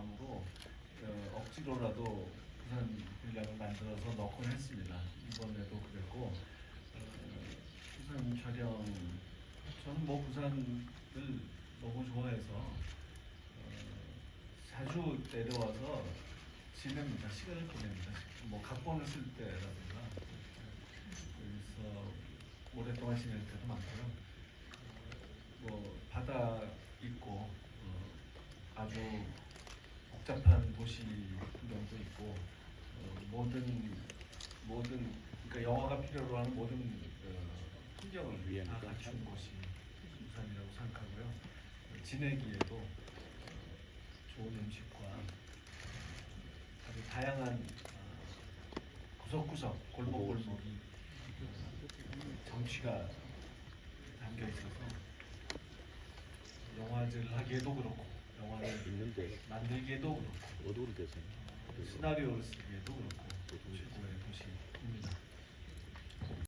마음으로 어, 억지로라도 부산 분량을 만들어서 넣곤 했습니다. 이번에도 그랬고 어, 부산 촬영 저는 뭐 부산을 너무 좋아해서 어, 자주 내려와서 지냅니다. 시간을 보냅니다. 뭐 각본을 쓸 때라든가 그래서 오랫동안 지낼 때도 많고요. 어, 뭐 바다 있고 어, 아주 복잡한 도시 풍경도 있고 어, 모든 모든 그러니까 영화가 필요로 하는 모든 어, 풍경을 다 위안이다. 갖춘 곳이 부산이라고 생각하고요. 어, 지내기에도 어, 좋은 음식과 아주 다양한 어, 구석구석 골목골목이 어, 정취가 담겨 있어서 영화제를 하기에도 그렇고 영화를 만들기에도 그렇고 어두운 데서 시나리오를 쓰기에도 그렇고